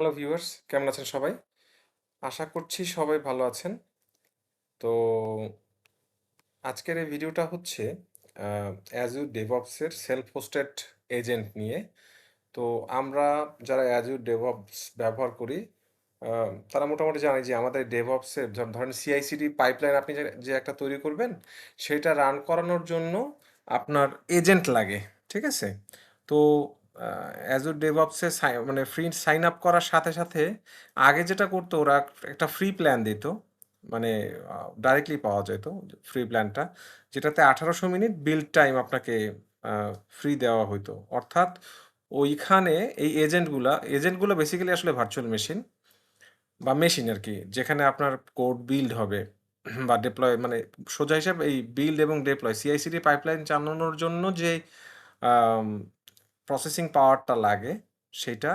Hello viewers কেমন আছেন সবাই? আশা করছি সবাই ভালো আছেন। তো আজকের এই ভিডিওটা হচ্ছে DevOps এর সেলফ হোস্টেড এজেন্ট নিয়ে। তো আমরা যারা Azure DevOps ব্যবহার করি তারা মোটামুটি জানে যে আমাদের ধ ধরেন CI/CD পাইপলাইন আপনি যে একটা তৈরি করবেন, সেটা রান করানোর জন্য আপনার এজেন্ট লাগে। ঠিক আছে? তো DevOps সাই মানে ফ্রি সাইন আপ করার সাথে, সাথে আগে যেটা করতো ওরা একটা ফ্রি প্ল্যান দিত। মানে ডাইরেক্টলি পাওয়া যেত ফ্রি প্ল্যানটা। যেটাতে ১৮০০ মিনিট বিল্ড টাইম আপনাকে ফ্রি দেওয়া হইতো। অর্থাৎ ওইখানে এই এজেন্টগুলা, এজেন্টগুলো বেসিক্যালি আসলে ভার্চুয়াল মেশিন বা মেশিন আর কি যেখানে আপনার কোড বিল্ড হবে বা ডেপ্লয় মানে সোজা হিসাবে এই বিল্ড এবং ডেপ্লয় CI/CD পাইপলাইন চালানোর জন্য যে প্রসেসিং পাওয়ারটা লাগে, সেটা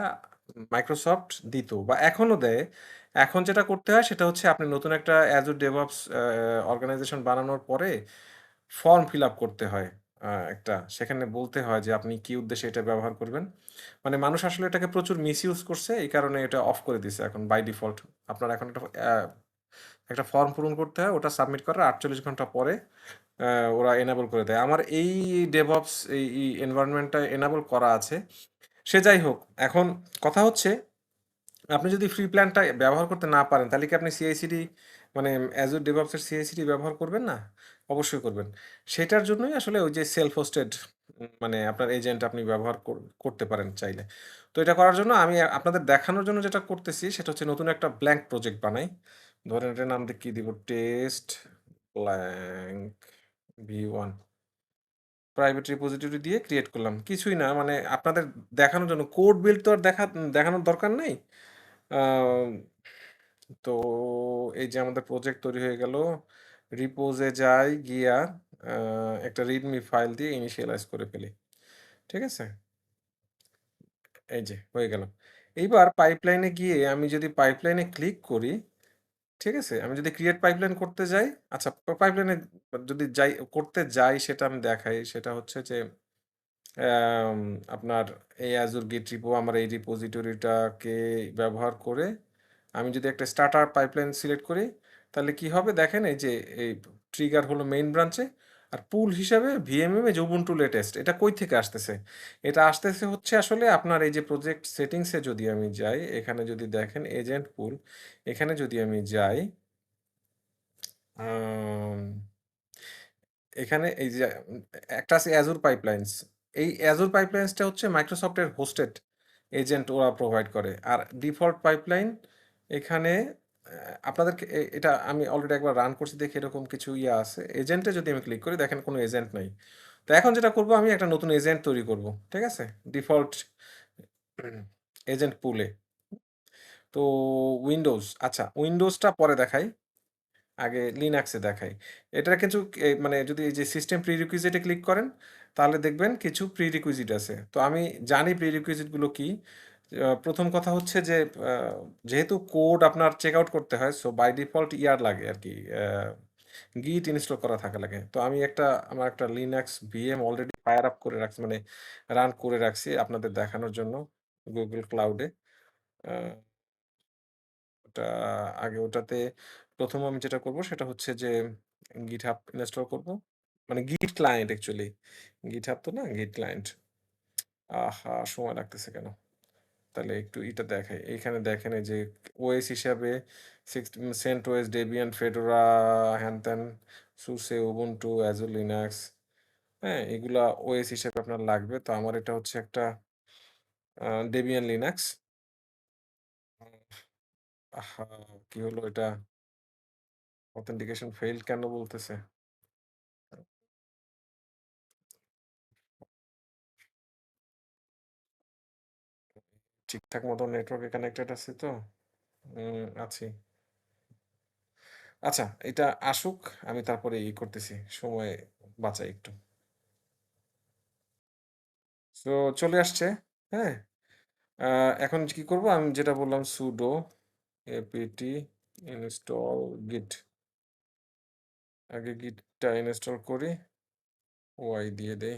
মাইক্রোসফট দিত বা এখনও দেয়। এখন যেটা করতে হয় সেটা হচ্ছে আপনি নতুন একটা DevOps আ অর্গানাইজেশন বানানোর পরে ফর্ম ফিল আপ করতে হয়। একটা সেখানে বলতে হয় যে আপনি কি উদ্দেশ্যে এটা ব্যবহার করবেন। মানে মানুষ আসলে এটাকে প্রচুর মিসইউজ করছে। এই কারণে এটা অফ করে দিছে এখন বাই ডিফল্ট। আপনার এখন একটা একটা ফর্ম পূরণ করতে হয়। ওটা সাবমিট করার ৪৮ ঘণ্টা পরে ওরা এনেবল করে দেয়। আমার এই DevOps এই এনভায়রনমেন্টটা এনেবল করা আছে। সে যাই হোক, এখন কথা হচ্ছে আপনি যদি ফ্রি প্ল্যানটা ব্যবহার করতে না পারেন, তাহলে কি আপনি CI/CD মানে Azure DevOps এর CI/CD ব্যবহার করবেন না? অবশ্যই করবেন। সেটার জন্যই আসলে ওই যে সেলফ হোস্টেড মানে আপনার এজেন্ট আপনি ব্যবহার করতে পারেন চাইলে। তো এটা করার জন্য আমি আপনাদের দেখানোর জন্য যেটা করতেছি সেটা হচ্ছে নতুন একটা ব্ল্যাঙ্ক প্রজেক্ট বানাই। ধরেন এটার নাম কি দিব? Test blank V1 private repository দিয়ে ক্রিয়েট করলাম। কিছুই না মানে আপনাদের দেখানোর জন্য কোড বিল্ড তো আর দেখা দেখানোর দরকার নেই। তো এই যে আমাদের প্রজেক্ট তৈরি হয়ে গেল। রিপোজে যাই, গিয়া একটা রিডমি ফাইল দিয়ে ইনিশিয়ালাইজ করে ফেলি। ঠিক আছে? এই যে হয়ে গেল। এইবার পাইপলাইনে গিয়ে আমি যদি পাইপলাইনে ক্লিক করি, ঠিক আছে? আমি যদি ক্রিয়েট পাইপলাইন করতে যাই, আচ্ছা পাইপলাইনে যদি যাই করতে যাই সেটা আমি দেখাই। সেটা হচ্ছে যে আপনার এই আজুর Git repo আমার এই রিপোজিটরিটাকে ব্যবহার করে আমি যদি একটা স্টার্টার পাইপলাইন সিলেক্ট করি, তাহলে কি হবে দেখেন এই যে এই ট্রিগার হলো মেইন ব্রাঞ্চে আর পুল হিসাবে VMM এ যে Ubuntu latest এটা কই থেকে আসতেছে? এটা আসতেছে হচ্ছে আসলে আপনার এই যে প্রজেক্ট সেটিংসে যদি আমি যাই, এখানে যদি দেখেন এজেন্ট পুল, এখানে যদি আমি যাই এখানে এই যে একটা আছে Azure Pipelines। এই Azure Pipelines টা হচ্ছে মাইক্রোসফটের হোস্টেড এজেন্ট ওরা প্রোভাইড করে। আর ডিফল্ট পাইপলাইন এখানে আপনাদেরকে এটা আমি অলরেডি একবার রান করছি দেখি এরকম কিছু ইয়ে আছে। এজেন্টে যদি আমি ক্লিক করি দেখেন কোনো এজেন্ট নাই। তো এখন যেটা করব আমি একটা নতুন এজেন্ট তৈরি করব। ঠিক আছে? ডিফল্ট এজেন্ট পুলে। তো উইন্ডোজ আচ্ছা উইন্ডোজটা পরে দেখাই। আগে লিনাক্সে দেখাই। এটার কিছু এ মানে যদি এই যে সিস্টেম প্রিরিকুইজিট ক্লিক করেন, তাহলে দেখবেন কিছু প্রিরিকুইজিট আছে। তো আমি জানি প্রিরিকুইজিটগুলো কি। ১ম কথা হচ্ছে যে যেহেতু কোড আপনার চেক আউট করতে হয়, সো বাই ডিফল্ট ইয়ার লাগে আর কি গিট ইনস্টল করা থাকা লাগে। তো আমি একটা আমার একটা Linux VM already fire up করে রাখছি মানে রান করে রাখছি আপনাদের দেখানোর জন্য গুগল ক্লাউডে। ওটা আগে ওটাতে ১ম আমি যেটা করব সেটা হচ্ছে যে GitHub ইনস্টল করব। মানে গিট ক্লায়েন্ট অ্যাকচুয়ালি। GitHub তো না গিট ক্লায়েন্ট। আহা! সময় লাগতেছে কেন? তাহলে একটু এটা দেখাই। এখানে দেখেন এই যে ওএস হিসাবে সেন্ট CentOS, Debian, ফেডোরা হ্যান-ত্যান, SUSE, Ubuntu, Azure Linux হ্যাঁ? এগুলা ওএস হিসাবে আপনার লাগবে। তো আমার এটা হচ্ছে একটা ডেবিয়ান লিনাক্স! কি হলো এটা? অথেন্টিকেশন ফেইলড কেন বলতেছে? ঠিকঠাক মতো নেটওয়ার্কে কানেক্টেড আছি তো? আছি। আচ্ছা, এটা আসুক আমি তারপরে ই করতেছি। সময় বাঁচাই একটু। তো চলে আসছে। হ্যাঁ? এখন কি করব? আমি যেটা বললাম sudo apt ইনস্টল গিট আগে গিটটা ইনস্টল করি। ওয়াই দিয়ে দেই।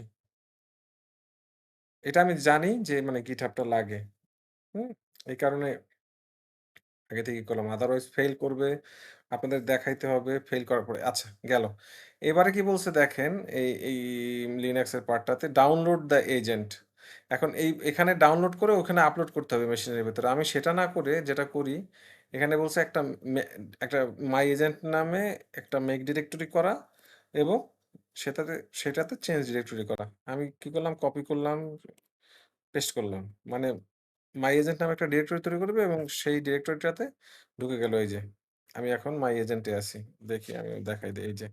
এটা আমি জানি যে মানে GitHub টা লাগে। এই কারণে আগে থেকে করলাম। আদারওয়াইজ ফেইল করবে। আপনাদের দেখাইতে হবে ফেইল করার পরে। আচ্ছা গেল। এবারে কি বলছে দেখেন এই এই এর পার্টটাতে ডাউনলোড দ্য এজেন্ট। এখন এই এখানে ডাউনলোড করে ওখানে আপলোড করতে হবে মেশিনের ভেতরে। আমি সেটা না করে যেটা করি এখানে বলছে একটা একটা মাই এজেন্ট নামে একটা মেক ডিরেক্টরি করা এবং সেটাতে সেটাতে চেঞ্জ ডিরেক্টরি করা। আমি কি করলাম কপি করলাম, পেস্ট করলাম। মানে মাই এজেন্ট নামে একটা ডিরেক্টরি তৈরি করবে এবং সেই ডিরেক্টরিটাতে ঢুকে গেল এই যে। আমি এখন মাই এজেন্টে আছি। দেখি, আমি দেখাই দেই, এই যে।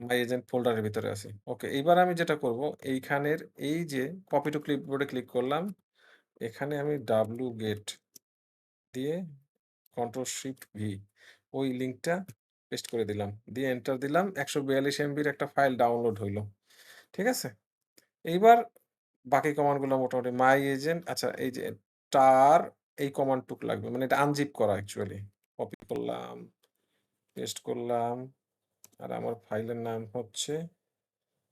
মাই এজেন্ট ফোল্ডারের ভিতরে আছি। ওকে এইবার আমি যেটা করব, এইখানের এই যে কপি টু ক্লিপবোর্ডে ক্লিক করলাম। এখানে আমি ডাব্লু গেট দিয়ে কন্ট্রোল শিফট ভি ওই লিঙ্কটা পেস্ট করে দিলাম। দিয়ে এন্টার দিলাম। ১৪২ এমবির একটা ফাইল ডাউনলোড হইল। ঠিক আছে? এইবার বাকি কমান্ডগুলো মোটামুটি মাই এজেন্ট আচ্ছা এই যে টার এই কমান্ডটুক লাগবে। মানে এটা আনজিপ করা অ্যাকচুয়ালি। কপি করলাম, পেস্ট করলাম। আর আমার ফাইলের নাম হচ্ছে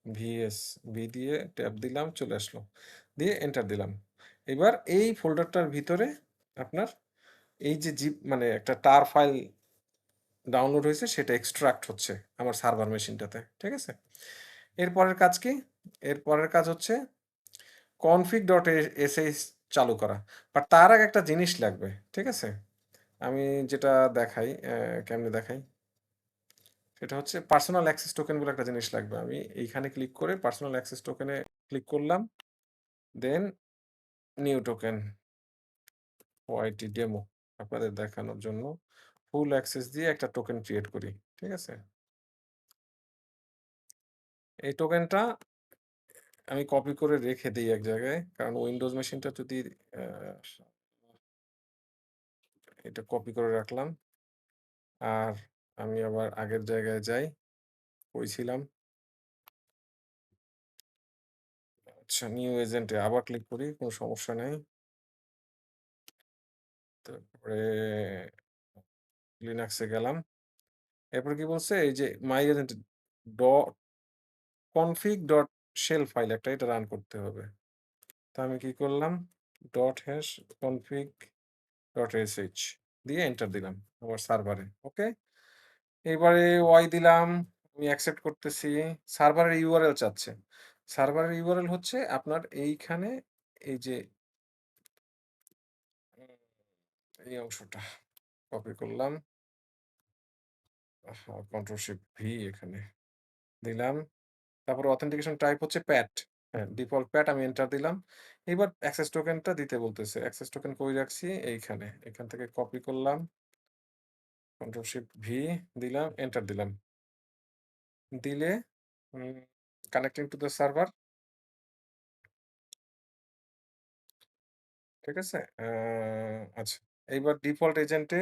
ভিএস ভি দিয়ে ট্যাপ দিলাম চলে আসলো। দিয়ে এন্টার দিলাম। এবার এই ফোল্ডারটার ভিতরে আপনার এই যে জিপ মানে একটা টার ফাইল ডাউনলোড হয়েছে সেটা এক্সট্রাক্ট হচ্ছে আমার সার্ভার মেশিনটাতে। ঠিক আছে? এরপরের কাজ কি? এরপরের কাজ হচ্ছে config.sh চালু করা। বাট তার আগে একটা জিনিস লাগবে। ঠিক আছে? আমি যেটা দেখাই কেমনে দেখাই? সেটা হচ্ছে পার্সোনাল অ্যাক্সেস টোকেন বলে একটা জিনিস লাগবে। আমি এইখানে ক্লিক করে পার্সোনাল অ্যাক্সেস টোকেনে ক্লিক করলাম। Then new token. ওয়াইটি ডেমো আপনাদের দেখানোর জন্য ফুল অ্যাক্সেস দিয়ে একটা টোকেন ক্রিয়েট করি। ঠিক আছে? এই টোকেনটা আমি কপি করে রেখে দেই এক জায়গায়। কারণ উইন্ডোজ মেশিনটা যদি এটা কপি করে রাখলাম। আর আমি আবার আগের জায়গায় যাই। কই ছিলাম? আচ্ছা নিউ এজেন্টে আবার ক্লিক করি। কোন সমস্যা নাই। তারপরে লিনাক্স গেলাম। এরপর কি বলছে? এই যে মাই এজেন্ট ড config.shell ফাইল একটা, এটা রান করতে হবে। তো আমি কি করলাম? ডট হ্যাশ config.sh দিয়ে এন্টার দিলাম আমার সার্ভারে। ওকে? এবারে ওয়াই দিলাম। আমি অ্যাকসেপ্ট করতেছি। সার্ভারের ইউআরএল চাচ্ছে। সার্ভারের ইউআরএল হচ্ছে আপনার এইখানে এই যে এই অংশটা কপি করলাম। কন্ট্রোল শিফট ভি এখানে দিলাম। তারপরে অথেন্টিকেশন টাইপ হচ্ছে প্যাট। হ্যাঁ, ডিফল্ট প্যাট আমি এন্টার দিলাম। এবার অ্যাক্সেস টোকেনটা দিতে বলতেছে। অ্যাক্সেস টোকেন কই রাখছি? এইখানে। এখান থেকে কপি করলাম। কন্ট্রোল শিফট ভি দিলাম, এন্টার দিলাম। দিলে কানেক্টিং টু দ্য সার্ভার ঠিক আছে? আচ্ছা। এইবার ডিফল্ট এজেন্টে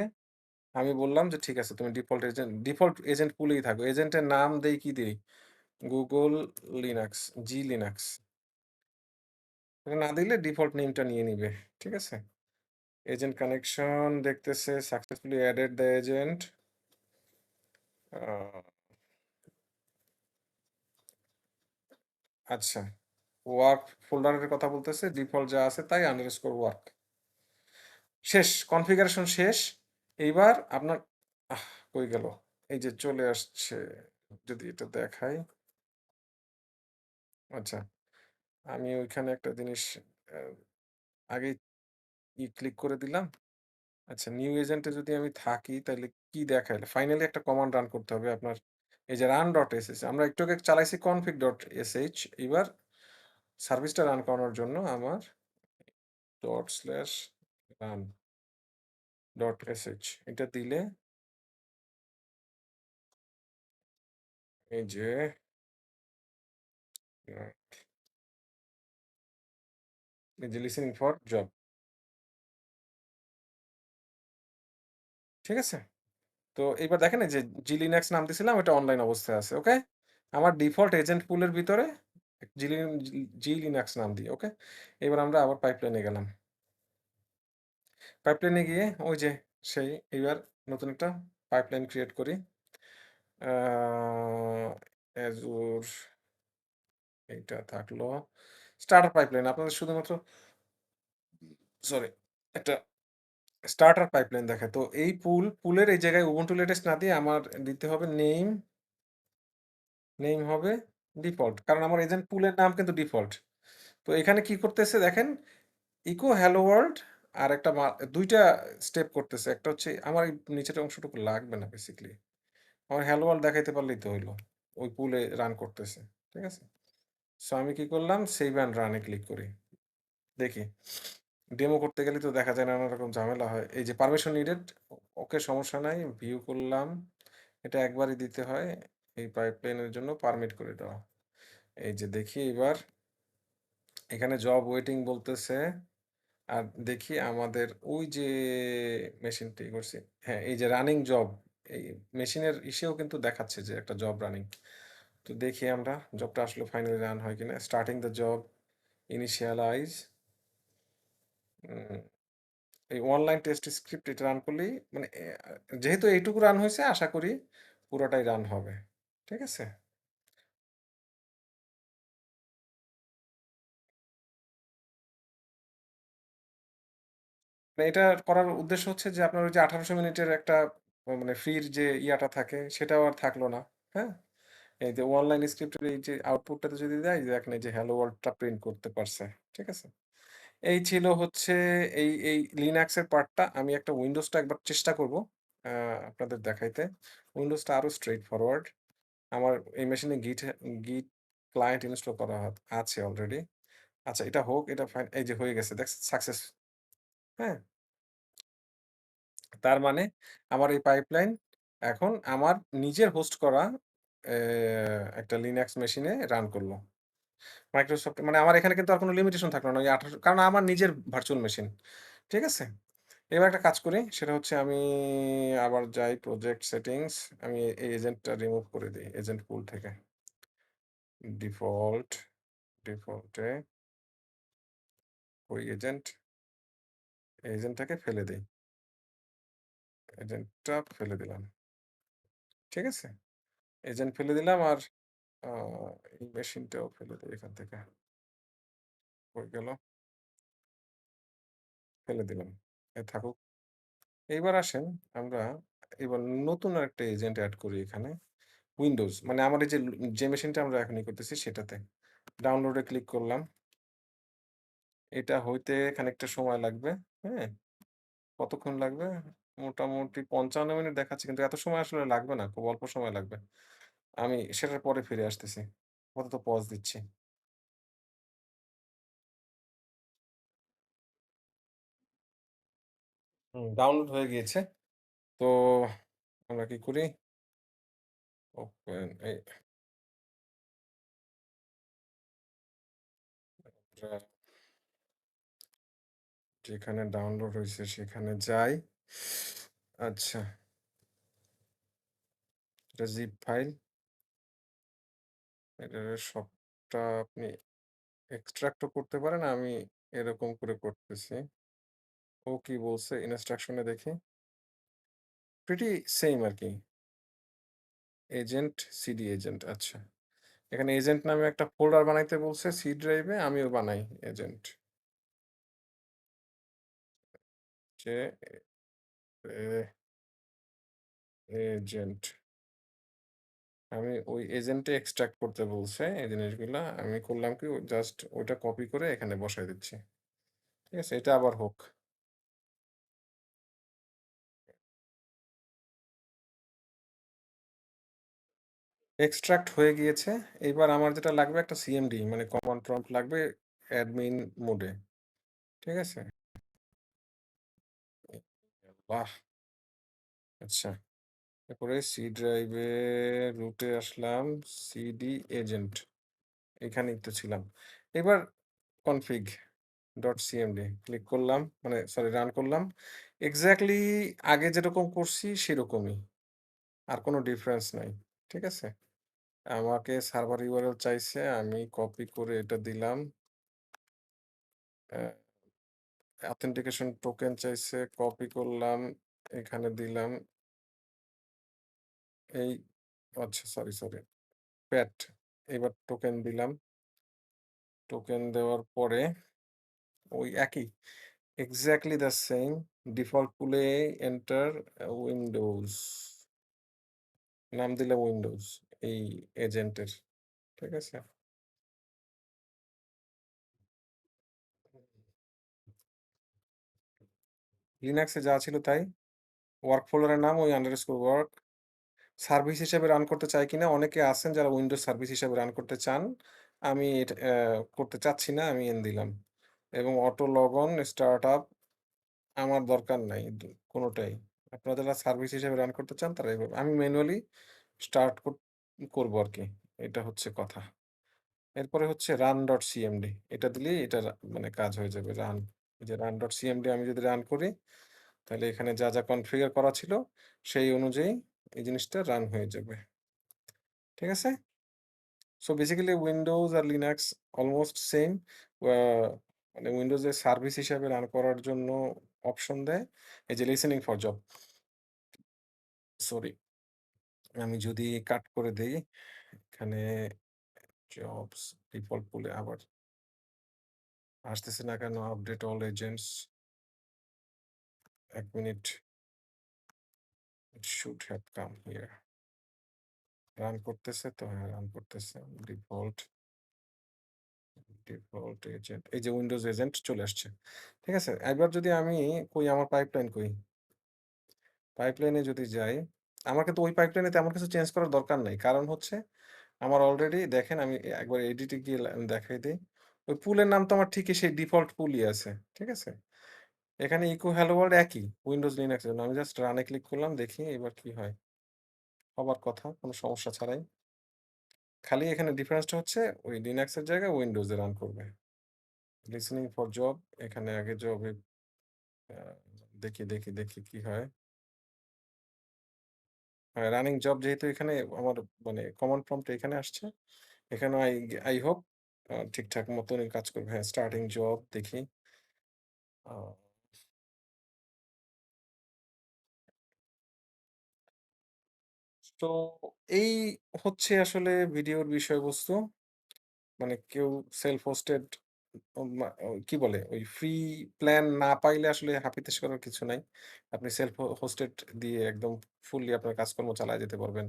আমি বললাম যে ঠিক আছে তুমি ডিফল্ট এজেন্ট ডিফল্ট এজেন্ট পুলেই থাকো। এজেন্টের নাম দেই কি দেই? Google লিনাক্স জি লিনাক্স না দিলে ডিফল্ট নেমটা নিয়ে নিবে। ঠিক আছে? এজেন্ট কানেকশন দেখতেছে সাকসেসফুলি অ্যাডেড দ্য এজেন্ট। আচ্ছা। ওয়ার্ক ফোল্ডারের কথা বলতেছে। ডিফল্ট যা আছে তাই আন্ডারস্কোর ওয়ার্ক। শেষ। কনফিগারেশন শেষ। এইবার আপনার! কই গেল? এই যে চলে আসছে। যদি এটা দেখাই। আচ্ছা। আমি ওইখানে একটা জিনিস আগেই ই ক্লিক করে দিলাম। আচ্ছা নিউ এজেন্টে যদি আমি থাকি তাইলে কি দেখাইলো? ফাইনালি একটা কমান্ড রান করতে হবে আপনার এই যে run.sh আমরা একটু আগে চালাইছি config.sh এবার সার্ভিসটা রান করানোর জন্য আমার dot slash run dot sh, এটা দিলে এই যে এই যে লিসেনিং ফর জব। ঠিক আছে? তো এইবার দেখেন যে Linux নাম দিছিলাম, এটা অনলাইন অবস্থায় আছে। ওকে? আমার ডিফল্ট এজেন্ট পুলের ভিতরে G নাম দিই। ওকে? এবার আমরা আবার পাইপলাইনে গেলাম। পাইপলাইনে গিয়ে ওই যে সেই এইবার নতুন একটা পাইপলাইন ক্রিয়েট করি। আ এইটা থাকল। স্টার্টার পাইপলাইন আপনাদের শুধুমাত্র সরি একটা স্টার্টার পাইপলাইন দেখায়। তো এই পুল, পুলের এই জায়গায় উবুন্টু লেটেস্ট না দিয়ে আমার দিতে হবে নেম নেম হবে ডিফল্ট। কারণ আমার এজেন্ট পুলের নাম কিন্তু ডিফল্ট। তো এখানে কি করতেছে দেখেন, ইকো হ্যালো ওয়ার্ল্ড আর একটা দুইটা স্টেপ করতেছে। একটা হচ্ছে আমার এই নিচের অংশটুকু লাগবে না বেসিক্যালি। আমার হ্যালো ওয়ার্ল্ড দেখাইতে পারলেই তো হইল ওই পুলে রান করতেছে। ঠিক আছে? সো আমি কি করলাম সেভ অ্যান্ড রানে ক্লিক করি। দেখি। ডেমো করতে গেলে তো দেখা যায় নানা রকম ঝামেলা হয়। এই যে পারমিশন নিডেড ওকে সমস্যা নাই। ভিউ করলাম। এটা একবারই দিতে হয়। এই পাইপলাইনের জন্য পারমিট করে দেওয়া। এই যে দেখি এবার এখানে জব ওয়েটিং বলতেছে। আর দেখি আমাদের ওই যে মেশিনটি করছি। হ্যাঁ, এই যে রানিং জব এই মেশিনের ইসেও কিন্তু দেখাচ্ছে যে একটা জব রানিং। তো দেখি আমরা জবটা আসলে ফাইনালি রান হয় কিনা। স্টার্টিং দ্য জব, ইনিশিয়ালাইজ এই অনলাইন টেস্ট স্ক্রিপ্ট এটা রান করলেই মানে যেহেতু এইটুকু রান হয়েছে আশা করি পুরোটাই রান হবে। ঠিক আছে? মানে এটা করার উদ্দেশ্য হচ্ছে যে আপনার ওই যে ১৮০০ মিনিটের একটা মানে ফ্রির যে ইয়াটা থাকে সেটাও আর থাকল না। হ্যাঁ? এই যে অনলাইন স্ক্রিপ্টের এই যে আউটপুটটাতে যদি দেয় দেখেন এই যে হ্যালো ওয়ার্ল্ডটা প্রিন্ট করতে পারছে। ঠিক আছে? এই ছিল হচ্ছে এই, এই লিনাক্স এর পার্টটা। আমি একটা উইন্ডোজটা একবার চেষ্টা করব আপনাদের দেখাইতে। উইন্ডোজটা আরও স্ট্রেইট ফরওয়ার্ড। আমার এই মেশিনে গিট গিট ক্লায়েন্ট ইনস্টল করা আছে অলরেডি। আচ্ছা এটা হোক, এটা ফাইন এই যে হয়ে গেছে দেখ সাকসেস। হ্যাঁ? তার মানে আমার এই পাইপলাইন এখন আমার নিজের হোস্ট করা একটা লিনাক্স মেশিনে রান করল। মাইক্রোসফট মানে আমার এখানে কিন্তু আর কোন লিমিটেশন থাকল না। ওই ১৮ কারণ আমার নিজের ভার্চুয়াল মেশিন। ঠিক আছে? এবার একটা কাজ করি সেটা হচ্ছে আমি আবার যাই প্রজেক্ট সেটিংস আমি এই এজেন্টটা রিমুভ করে দেই এজেন্ট পুল থেকে। ডিফল্ট, ডিফল্টে ওই এজেন্ট এজেন্টটাকে ফেলে দেই। এজেন্টটা ফেলে দিলাম। ঠিক আছে? এজেন্ট ফেলে দিলাম আর এই মেশিনটাও ফেলে দেই এখান থেকে। কই গেল? ফেলে দিলাম। এ থাকুক। এইবার আসেন আমরা এবার নতুন আরেকটা এজেন্ট অ্যাড করি এখানে। উইন্ডোজ মানে আমার এই যে যে মেশিনটা আমরা এখন ই করতেছি সেটাতে। ডাউনলোডে ক্লিক করলাম। এটা হইতে খানিকটা সময় লাগবে। হ্যাঁ? কতক্ষণ লাগবে? মোটামুটি ৫৫ মিনিট দেখাচ্ছে কিন্তু এত সময় আসলে লাগবে না। খুব অল্প সময় লাগবে। আমি সেটার পরে ফিরে আসতেছি। আপাতত পজ দিচ্ছি। হুম, ডাউনলোড হয়ে গিয়েছে। তো আমরা কি করি? ওপেন এই যেখানে ডাউনলোড হয়েছে সেখানে যাই। আচ্ছা। এটা জিপ ফাইল। এটার সবটা আপনি এক্সট্রাক্ট করতে পারেন। আমি এরকম করে করতেছি। ও কি বলছে ইনস্ট্রাকশন দেখি। প্রিটি সেইম আরকি। এজেন্ট, সিডি এজেন্ট আচ্ছা। এখানে এজেন্ট নামে একটা ফোল্ডার বানাইতে বলছে সি ড্রাইভে আমিও বানাই এজেন্ট। যে এজেন্ট। আমি ওই এজেন্টে এক্সট্রাক্ট করতে বলছে এই জিনিসগুলা। আমি করলাম কি জাস্ট ওইটা কপি করে এখানে বসায় দিচ্ছি। ঠিক আছে? এটা আবার হোক। এক্সট্রাক্ট হয়ে গিয়েছে। এবার আমার যেটা লাগবে একটা সিএমডি মানে কমান্ড প্রম্পট লাগবে অ্যাডমিন মোডে। ঠিক আছে? বাহ! আচ্ছা। এরপরে সি ড্রাইভে রুটে আসলাম। CD agent. এখানেই তো ছিলাম। এবার কনফিগ ডট সিএমডি ক্লিক করলাম। মানে সরি রান করলাম। এক্সাক্টলি আগে যেরকম করছি সেরকমই। আর কোনো ডিফারেন্স নাই। ঠিক আছে? আমাকে সার্ভার ইউআরএল চাইছে। আমি কপি করে এটা দিলাম। অ্যা অথেন্টিকেশন টোকেন চাইছে। কপি করলাম। এখানে দিলাম। এই আচ্ছা সরি, সরি। প্যাট এবার টোকেন দিলাম। টোকেন দেওয়ার পরে ওই একই এক্স্যাক্টলি দ্য সেইম ডিফল্ট পুলে এন্টার উইন্ডোজ নাম দিলাম উইন্ডোজ এই এজেন্টের ঠিক আছে লিনাক্সে যা ছিল তাই। ওয়ার্ক ফোল্ডারের নাম ওই আন্ডারস্কোর ওয়ার্ক সার্ভিস হিসেবে রান করতে চাই কিনা, অনেকে আছেন যারা উইন্ডোজ সার্ভিস হিসেবে রান করতে চান। আমি এটা করতে চাচ্ছি না, আমি এন দিলাম। এবং auto log on start up আমার দরকার নাই কোনোটাই। আপনারা যারা সার্ভিস হিসেবে রান করতে চান, তারা এইভাবে আমি ম্যানুয়ালি স্টার্ট করব আর কি এটা হচ্ছে কথা। এরপরে হচ্ছে রান ডট সিএমডি এটা দিলেই এটা মানে কাজ হয়ে যাবে রান যে রান ডট সিএমডি আমি যদি রান করি, তাহলে এখানে যা যা কনফিগার করা ছিল, সেই অনুযায়ী এই জিনিসটা রান হয়ে যাবে। ঠিক আছে? সো বেসিক্যালি উইন্ডোজ আর লিনাক্স অলমোস্ট সেম মানে উইন্ডোজের সার্ভিস হিসাবে রান করার জন্য অপশন দেয়। এই যে লিসেনিং ফর জব সরি আমি যদি কাট করে দেই, এখানে জবস ডিফল্ট পুলে আবার আসতেছে না কেন? আপডেট অল এজেন্টস এক minute should have come here run করতেছে তো? হ্যাঁ রান করতেছে। ডিফল্ট ডিফল্ট এজেন্ট এই যে উইন্ডোজ এজেন্ট চলে আসছে। ঠিক আছে? একবার যদি আমি কই, আমার পাইপলাইন কই? পাইপলাইনে যদি যাই, আমার কিন্তু ওই পাইপলাইনে তেমন কিছু চেঞ্জ করার দরকার নাই। কারণ হচ্ছে, আমার অলরেডি দেখেন, আমি একবার এডিটে গিয়ে দেখাই দিই। ওই পুলের নাম তো আমার ঠিকই, সেই ডিফল্ট পুলই আছে, ঠিক আছে? এখানে ইকো হ্যালো ওয়ার্ল্ড একই উইন্ডোজ লিনাক্স জন্য। আমি জাস্ট রানে ক্লিক করলাম, দেখি এবার কি হয়। হবার কথা, কোনো সমস্যা ছাড়াই। খালি এখানে ডিফারেন্সটা হচ্ছে, ওই লিনাক্সের জায়গায় উইন্ডোজে রান করবে। লিসেনিং ফর জব এখানে আগে জবে দেখি দেখি দেখি কি হয়। রানিং জব যেহেতু এখানে, আমার মানে কমন প্রম্পট এখানে আসছে। এখানে আই আই হোপ ঠিকঠাক মতনই কাজ করবে। হ্যাঁ স্টার্টিং জব দেখি। তো এই হচ্ছে আসলে ভিডিওর বিষয়বস্তু। মানে কেউ সেলফ হোস্টেড কি বলে? ওই ফ্রি প্ল্যান না পাইলে আসলে হাপিত্তেশ করার কিছু নাই। আপনি সেলফ হোস্টেড দিয়ে একদম ফুললি আপনার কাজকর্ম চালায় যেতে পারবেন।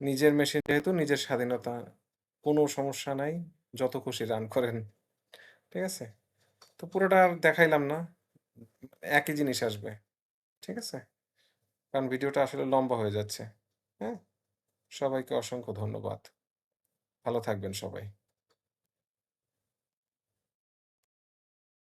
নিজের মেশিন যেহেতু নিজের স্বাধীনতা, কোনো সমস্যা নাই। যত খুশি রান করেন। ঠিক আছে? তো পুরোটা আর দেখাইলাম না, একই জিনিস আসবে। ঠিক আছে? কারণ ভিডিওটা আসলে লম্বা হয়ে যাচ্ছে। হ্যাঁ? সবাইকে অসংখ্য ধন্যবাদ। ভালো থাকবেন সবাই।